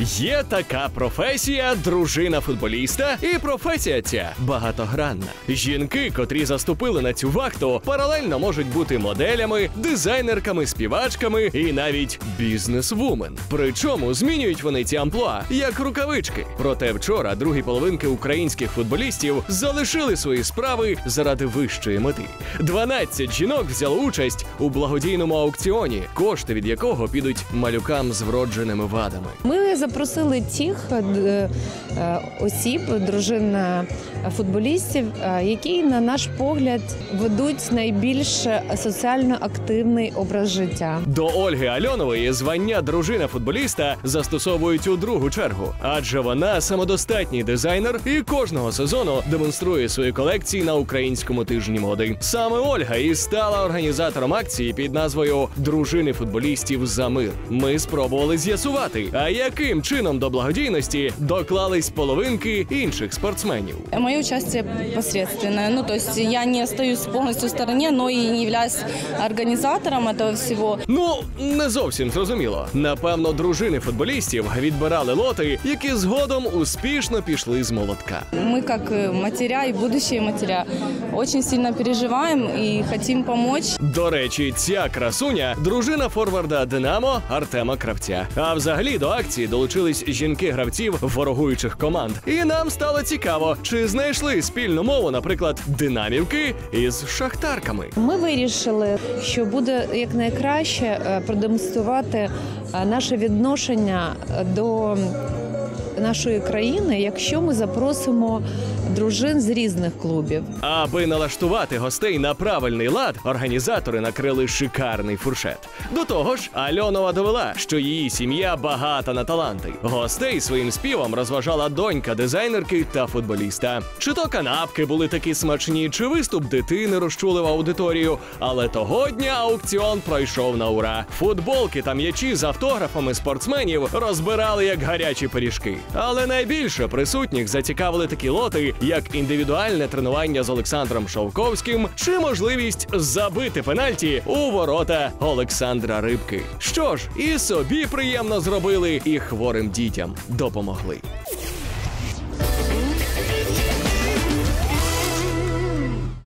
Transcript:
Є така професія дружина футболіста, і професія ця багатогранна. Жінки, котрі заступили на цю вахту, паралельно можуть бути моделями, дизайнерками, співачками і навіть бізнес-вумен. Причому змінюють вони ці амплуа як рукавички. Проте вчора другі половинки українських футболістів залишили свої справи заради вищої мети. 12 жінок взяли участь у благодійному аукціоні, кошти від якого підуть малюкам з вродженими вадами. Ми запросили тих е, е, осіб, дружин е, футболістів, які, на наш погляд, ведуть найбільш соціально активний образ життя. До Ольги Альонової звання дружина футболіста застосовують у другу чергу, адже вона самодостатній дизайнер і кожного сезону демонструє свої колекції на українському тижні моди. Саме Ольга і стала організатором акції під назвою Дружини футболістів за мир. Ми спробували з'ясувати, а яким чином до благодійності доклались половинки інших спортсменів. Мое участие посредственное. Ну, то есть я не остаюсь полностью в стороне, но и не являюсь организатором этого всего. Ну не зовсім зрозуміло. Напевно, дружини футболістів відбирали лоти, які згодом успішно пішли з молотка. Мы, как э, матеря и будущие матеря, очень сильно переживаем и хотим помочь. До речі, ця красуня дружина форварда Динамо Артема Кравця. А взагалі до акції долучились жінки гравців ворогуючих команд. І нам стало цікаво, чи знайшли спільну мову, наприклад, динамівки із шахтарками. Ми вирішили, що буде якнайкраще е, продемонструвати е, наше відношення до нашої країни, якщо ми запросимо дружин з різних клубів. Аби налаштувати гостей на правильний лад, організатори накрили шикарний фуршет. До того ж, Альонова довела, що її сім'я багата на таланти. Гостей своїм співом розважала донька дизайнерки та футболіста. Чи то канапки були такі смачні, чи виступ дитини розчулив аудиторію. Але того дня аукціон пройшов на ура. Футболки та м'ячі з автографами спортсменів розбирали як гарячі пиріжки. Але найбільше присутніх зацікавили такі лоти, як індивідуальне тренування з Олександром Шовковським чи можливість забити пенальті у ворота Олександра Рибки. Що ж, і собі приємно зробили, і хворим дітям допомогли.